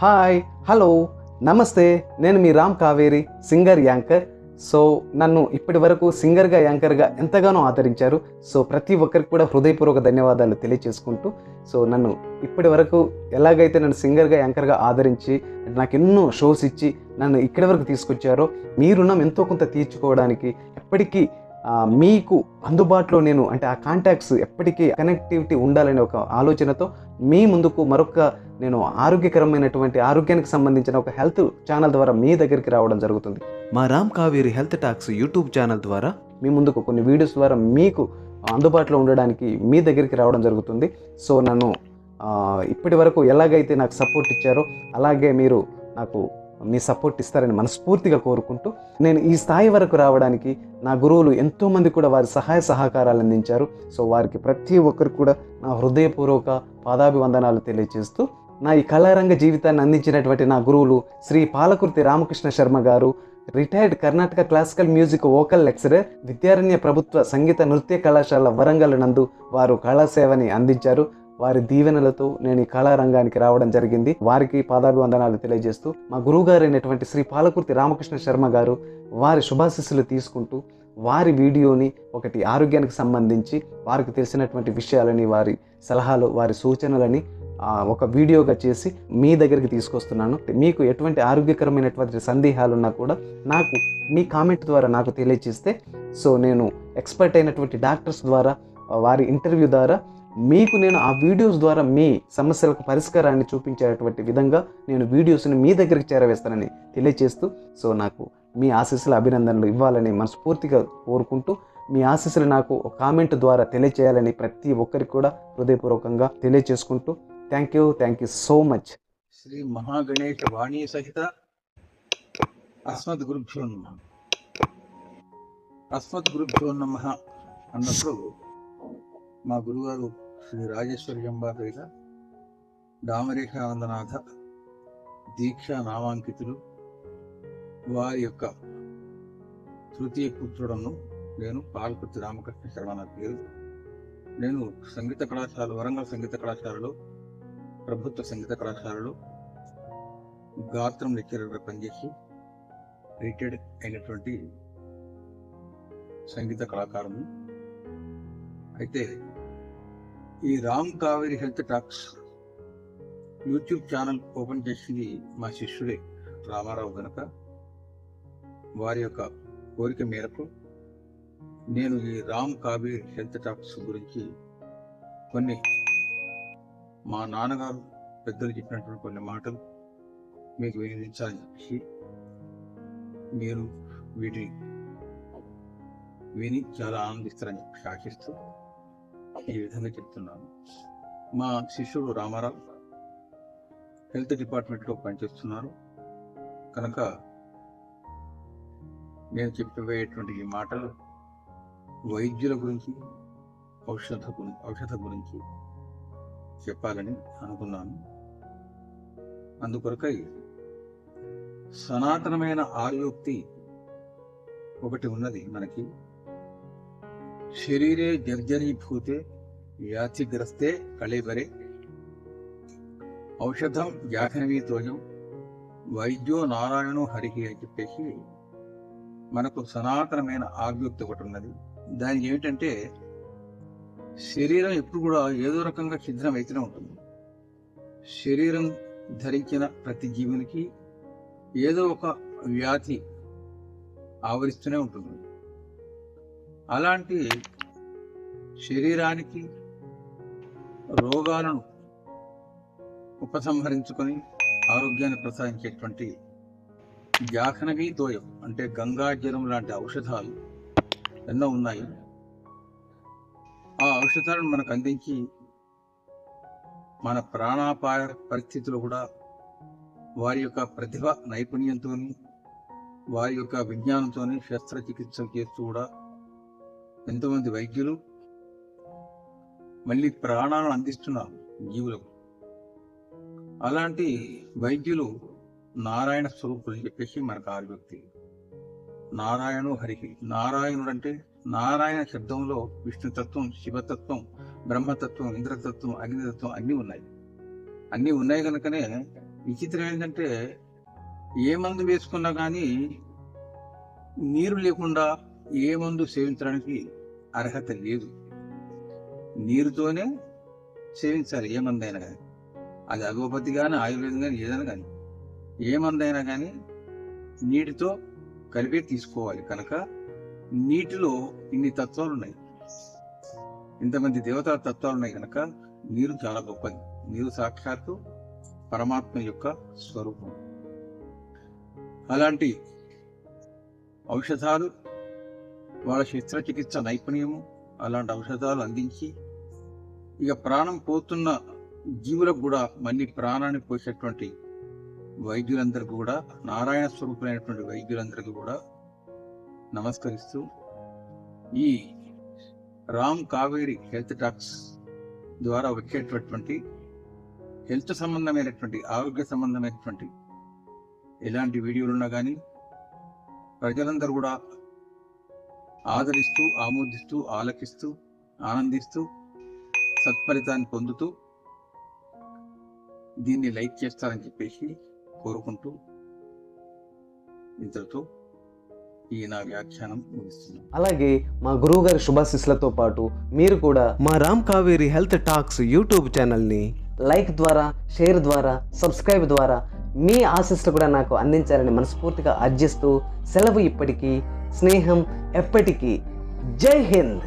Hi hello నమస్తే నేను మీ Ram Kaveri singer anchor. So నన్ను ఇప్పటి వరకు సింగర్గా యాంకర్గా ఎంతగానో ఆదరించారు. సో ప్రతి ఒక్కరికి కూడా హృదయపూర్వక ధన్యవాదాలు తెలియజేసుకుంటూ సో నన్ను ఇప్పటి వరకు ఎలాగైతే నన్ను సింగర్గా యాంకర్గా ఆదరించి నాకు ఎన్నో షోస్ ఇచ్చి నన్ను ఇక్కడి వరకు తీసుకొచ్చారో మీ రుణం ఎంతో కొంత తీర్చుకోవడానికి ఎప్పటికీ మీకు అందుబాటులో నేను అంటే ఆ కాంటాక్ట్స్ ఎప్పటికీ కనెక్టివిటీ ఉండాలనే ఒక ఆలోచనతో మీ ముందుకు మరొక నేను ఆరోగ్యకరమైనటువంటి ఆరోగ్యానికి సంబంధించిన ఒక హెల్త్ ఛానల్ ద్వారా మీ దగ్గరికి రావడం జరుగుతుంది. మా Ram Kaveri health talks YouTube channel ద్వారా మీ ముందుకు కొన్ని వీడియోస్ ద్వారా మీకు అందుబాటులో ఉండడానికి మీ దగ్గరికి రావడం జరుగుతుంది. సో నన్ను ఇప్పటి వరకు ఎలాగైతే నాకు సపోర్ట్ ఇచ్చారో అలాగే మీరు నాకు మీ సపోర్ట్ ఇస్తారని మనస్ఫూర్తిగా కోరుకుంటూ నేను ఈ స్థాయి వరకు రావడానికి నా గురువులు ఎంతోమంది కూడా వారి సహాయ సహకారాలు అందించారు. సో వారికి ప్రతి ఒక్కరికి కూడా నా హృదయపూర్వక పాదాభివందనాలు తెలియజేస్తూ నా ఈ కళారంగ జీవితాన్ని అందించినటువంటి నా గురువులు శ్రీ పాలకుర్తి రామకృష్ణ శర్మ గారు retired Karnataka classical music vocal lecturer Vidyaranya ప్రభుత్వ సంగీత నృత్య కళాశాల వరంగల్ నందు వారు కళాసేవని అందించారు. వారి దీవెనలతో నేను ఈ కళారంగానికి రావడం జరిగింది. వారికి పాదాభివందనాలు తెలియజేస్తూ మా గురువు గారైనటువంటి శ్రీ పాలకుర్తి రామకృష్ణ శర్మ గారు వారి శుభాశిస్సులు తీసుకుంటూ వారి వీడియోని ఒకటి ఆరోగ్యానికి సంబంధించి వారికి తెలిసినటువంటి విషయాలని వారి సలహాలు వారి సూచనలని ఒక వీడియోగా చేసి మీ దగ్గరికి తీసుకొస్తున్నాను. మీకు ఎటువంటి ఆరోగ్యకరమైనటువంటి సందేహాలు ఉన్నా కూడా నాకు మీ కామెంట్ ద్వారా నాకు తెలియజేస్తే సో నేను ఎక్స్పర్ట్ అయినటువంటి డాక్టర్స్ ద్వారా వారి ఇంటర్వ్యూ ద్వారా మీకు నేను ఆ వీడియోస్ ద్వారా మీ సమస్యలకు పరిష్కారాన్ని చూపించేటువంటి విధంగా నేను వీడియోస్ని మీ దగ్గరికి చేరవేస్తానని తెలియజేస్తూ సో నాకు మీ ఆశీస్సుల అభినందనలు ఇవ్వాలని మనస్ఫూర్తిగా కోరుకుంటూ మీ ఆశీస్సులు నాకు ఒక కామెంట్ ద్వారా తెలియచేయాలని ప్రతి ఒక్కరికి కూడా హృదయపూర్వకంగా తెలియచేసుకుంటూ thank you thank you so much Shri Mahaganesh వాణి సహిత అస్మద్ గురుభ్యో నమ. అస్మద్ గురుభ్యో నమ అన్నప్పుడు మా గురుగారు శ్రీ రాజేశ్వరి అంబాపేట డామరేఖానందనాథ దీక్ష నామాంకితులు. వారి యొక్క తృతీయ పుత్రుడను నేను పాల్కుర్తి రామకృష్ణ శర్మ నా పేరు. నేను సంగీత కళాశాల వరంగల్ సంగీత కళాశాలలో ప్రభుత్వ సంగీత కళాశాలలో గాత్రం లెక్చరర్గా పనిచేసి రిటైర్డ్ అయినటువంటి సంగీత కళాకారుని అయితే ఈ Ram Kaveri health talks YouTube channel open చేసింది మా శిష్యుడే రామారావు గనక. వారి యొక్క కోరిక మేరకు నేను ఈ రామ్ కావేరి హెల్త్ టాక్స్ గురించి కొన్ని మా నాన్నగారు పెద్దలు చెప్పినటువంటి కొన్ని మాటలు మీకు వినిపించాలని చెప్పి మీరు వీటిని విని చాలా ఆనందిస్తారని చెప్పి ఆశిస్తూ ఈ విధంగా చెప్తున్నాను. మా శిష్యుడు రామారావు హెల్త్ డిపార్ట్మెంట్లో పనిచేస్తున్నారు. కనుక నేను చెప్పబోయేటువంటి ఈ మాటలు వైద్యుల గురించి ఔషధ గురి ఔషధ గురించి చెప్పాలని అనుకున్నాను. అందుకొరకై సనాతనమైన ఆయుక్తి ఒకటి ఉన్నది మనకి. శరీరే జర్జరీభూతే వ్యాధిగ్రస్తే కళేబరే. ఔషధం జాహ్నవీతోజం వైద్యో నారాయణో హరికి అని చెప్పేసి మనకు సనాతనమైన ఆర్యోక్తి ఒకటి ఉన్నది. దానికి ఏమిటంటే శరీరం ఎప్పుడు కూడా ఏదో రకంగా ఛిద్రం అయితేనే ఉంటుంది. శరీరం ధరించిన ప్రతి జీవునికి ఏదో ఒక వ్యాధి ఆవరిస్తూనే ఉంటుంది. అలాంటి శరీరానికి రోగాలను ఉపసంహరించుకొని ఆరోగ్యాన్ని ప్రసాదించేటువంటి జాహ్నవి దోయం అంటే గంగాజలం లాంటి ఔషధాలు ఎన్నో ఉన్నాయి. ఆ ఔషధాలను మనకు అందించి మన ప్రాణాపాయ పరిస్థితులు కూడా వారి యొక్క ప్రతిభ నైపుణ్యంతో వారి యొక్క విజ్ఞానంతో శస్త్రచికిత్సలు చేస్తూ కూడా ఎంతోమంది వైద్యులు మళ్ళీ ప్రాణాలను అందిస్తున్నారు జీవులకు. అలాంటి వైద్యులు నారాయణ స్వరూపులు అని చెప్పేసి మనకు ఆర్వ్యక్తి నారాయణు హరికి నారాయణుడు అంటే నారాయణ శబ్దంలో విష్ణుతత్వం శివతత్వం బ్రహ్మతత్వం ఇంద్రతత్వం అగ్నితత్వం అన్నీ ఉన్నాయి. అన్నీ ఉన్నాయి కనుకనే విచిత్రం ఏంటంటే ఏ మందు వేసుకున్నా కానీ నీరు లేకుండా ఏ మందు సేవించడానికి అర్హత లేదు. నీరుతోనే సేవించాలి ఏ మందైనా కానీ అది అలోపతి కానీ ఆయుర్వేదం కానీ ఏదైనా కానీ ఏ మందైనా కానీ నీటితో కలిపి తీసుకోవాలి కనుక నీటిలో ఇన్ని తత్వాలు ఉన్నాయి. ఇంతమంది దేవతా తత్వాలు ఉన్నాయి కనుక నీరు చాలా గొప్పది. నీరు సాక్షాత్తు పరమాత్మ యొక్క స్వరూపం. అలాంటి ఔషధాలు వాళ్ళ శస్త్రచికిత్స నైపుణ్యము అలాంటి ఔషధాలు అందించి ఇక ప్రాణం పోతున్న జీవులకు కూడా మళ్ళీ ప్రాణాన్ని పోసేటువంటి వైద్యులందరికీ కూడా నారాయణ స్వరూపులైనటువంటి వైద్యులందరికీ కూడా నమస్కరిస్తూ ఈ రామ్ కావేరి హెల్త్ టాక్స్ ద్వారా వచ్చేటటువంటి హెల్త్ సంబంధమైనటువంటి ఆరోగ్య సంబంధమైనటువంటి ఎలాంటి వీడియోలు ఉన్నా కానీ ప్రజలందరూ కూడా ఆదరిస్తూ ఆమోదిస్తూ ఆలకిస్తూ ఆనందిస్తూ సత్ఫలితాన్ని పొందుతూ దీన్ని లైక్ చేస్తారని చెప్పేసి కోరుకుంటూ ఇంతటితో ఈ నా వ్యాఖ్యానం ముగిస్తున్నాను. అలాగే మా గురువుగారి శుభాశిస్సులతో పాటు మీరు కూడా మా Ram Kaveri health talks YouTube ఛానల్ని లైక్ ద్వారా షేర్ ద్వారా సబ్స్క్రైబ్ ద్వారా మీ ఆశీస్సులు కూడా నాకు అందించాలని మనస్ఫూర్తిగా అర్జిస్తూ సెలవు ఇప్పటికీ స్నేహం ఎప్పటికీ. జై హింద్!